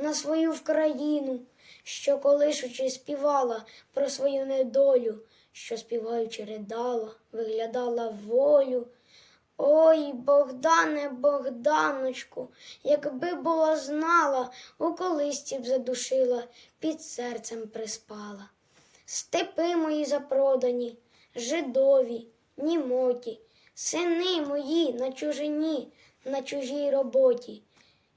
на свою вкраїну, що колишучи співала про свою недолю, що співаючи ридала, виглядала волю. Ой, Богдане, Богданочку, якби була знала, у колисці б задушила, під серцем приспала. Степи мої запродані, жидові, німоті, сини мої на чужині, на чужій роботі.